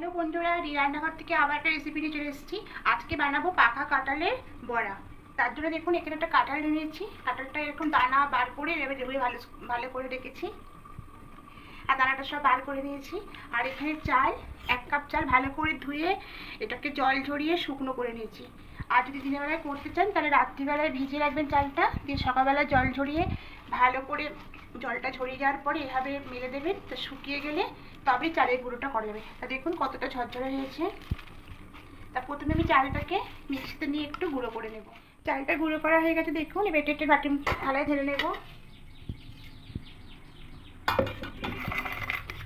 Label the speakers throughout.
Speaker 1: Hello বন্ধুরা রান্নাঘর থেকে আবার একটা রেসিপি নিয়ে চলে এসেছি। আজকে বানাবো পাকা কাঁঠালের বড়া। তার জন্য দেখুন, এখানে একটা কাঁঠাল নিয়েছি। কাঁঠালটা এরকম দানা বার করে এবার ধুয়ে ভালো ভালো করে রেখেছি। আর দানাটা সব বার করে নিয়েছি। আর এখানে চাল, এক কাপ চাল ভালো করে ধুয়ে এটাকে জল ঝরিয়ে শুকনো করে নিয়েছি। আর যদি দিনের বেলায় করতে চান, তাহলে রাত্রিবেলায় ভিজিয়ে রাখবেন চালটা, দিয়ে সকালবেলা জল ঝরিয়ে ভালো করে জলটা ঝরিয়ে যাওয়ার পরে এভাবে মেলে দেবেন, তো শুকিয়ে গেলে তবে চালের গুঁড়োটা করা যাবে। তা দেখুন কতটা ঝরঝরে হয়েছে। তা প্রথমে আমি চালটাকে মিক্সিতে নিয়ে একটু গুঁড়ো করে নেব। চালটা গুঁড়ো করা হয়ে গেছে, দেখুন, এবার একটা বাটি থালায় ঢেলে নেব।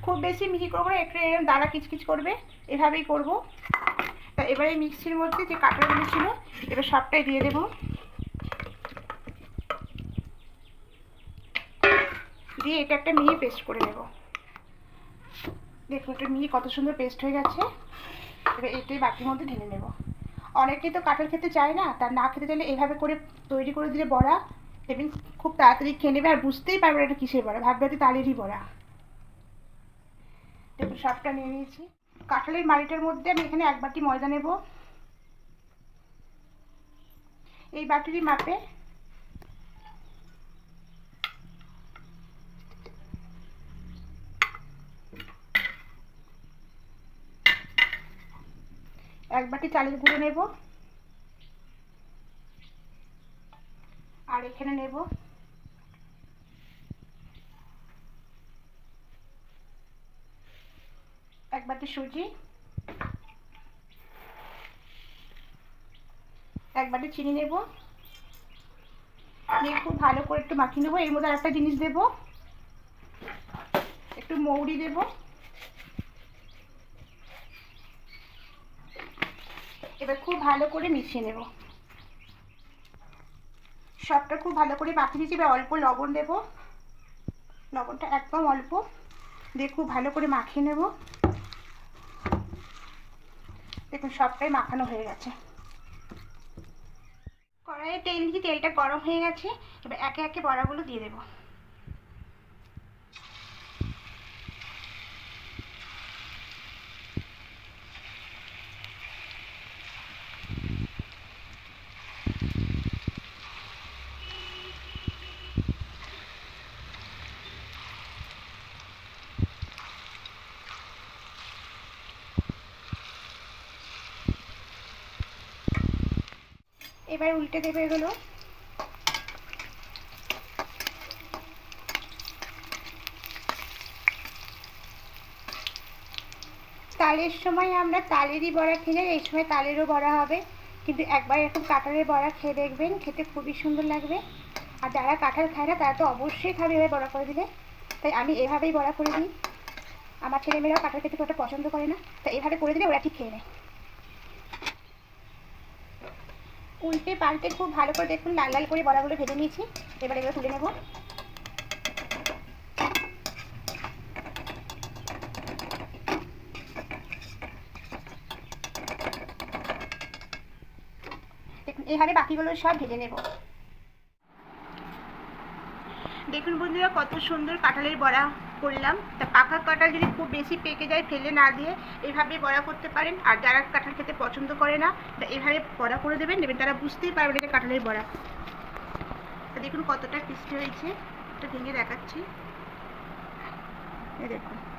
Speaker 1: খুব বেশি মিহি করব না, একটু এরকম দানা কিচকিচ করবে, এভাবেই করব। এবারে মিক্সির মধ্যে যে কাঁটাগুলো ছিল, এবার সবটাই দিয়ে দেবো। দিয়ে এটা একটা মিহি পেস্ট করে নেব। দেখুন একটা মিহি কত সুন্দর পেস্ট হয়ে গেছে। এবার এটাই বাটির মধ্যে ঢেলে নেব। অনেকেই তো কাঁঠাল খেতে চায় না তার না খেতে চাইলে এভাবে করে তৈরি করে দিলে বড়া, এবং খুব তাড়াতাড়ি খেয়ে নেবে, আর বুঝতেই পারবে এটা কিসের বড়া, ভাববে হয়তো তালেরই বড়া। দেখুন, সবটা নিয়ে নিয়েছি। কাঁঠালের মাড়িটার মধ্যে আমি এখানে এক বাটি ময়দা নেব। এই বাটিরই মাপে এক বাটি চালের গুঁড়ো নেব। আর এখানে নেব এক বাটি সুজি, এক বাটি চিনি নেব। নিয়ে খুব ভালো করে একটু মাখিয়ে নেব। এর মধ্যে একটা জিনিস দেব। একটু মৌরি দেবো। এবার খুব ভালো করে মিশিয়ে নেব। সবটা খুব ভালো করে মাখিয়ে দিয়েছি এবার অল্প লবণ দেব। লবণটা একদম অল্প। দিয়ে খুব ভালো করে মাখিয়ে নেব। দেখুন, সবটাই মাখানো হয়ে গেছে। কড়াইয়ে তেল দিয়ে তেলটা গরম হয়ে গেছে, এবার একে একে বড়াগুলো দিয়ে দেবো। এবার উল্টে দেবে এগুলো। তালের সময় আমরা তালেরই বড়া খেলে, এই সময় তালেরও বড়া হবে। কিন্তু একবার এরকম কাঁঠালের বড়া খেয়ে দেখবেন, খেতে খুবই সুন্দর লাগবে। আর যারা কাঁঠাল খায় না, তারা তো অবশ্যই খাবে এভাবে বড়া করে দিলে। তাই আমি এভাবেই বড়া করে দিই। আমার ছেলেমেয়েরাও কাঁঠাল খেতে খুব পছন্দ করে না। তাই এভাবে করে দিলে ওরা ঠিক খেয়ে নেয়। উল্টে পাল্টে খুব ভালো করে দেখুন, লাল লাল করে বড়াগুলো ভেজে নিয়েছি। এবার এগুলো তুলে নেব। এইভাবে বাকিগুলো সব ভেজে নেব। দেখুন বন্ধুরা, কত সুন্দর কাঁঠালের বড়া। করলাম। তা পাকা কাঁঠাল যদি খুব বেশি পেকে যায়, ফেলে না দিয়ে এভাবে বড়া করতে পারেন। আর যারা কাঁঠাল খেতে পছন্দ করে না, তা এভাবে বড়া করে দেবেন দেবেন তারা বুঝতেই পারবেন এটা কাঁঠালের বড়া। তা দেখুন কতটা ক্রিস্পি হয়েছে। এটা ভেঙে দেখাচ্ছি। দেখুন।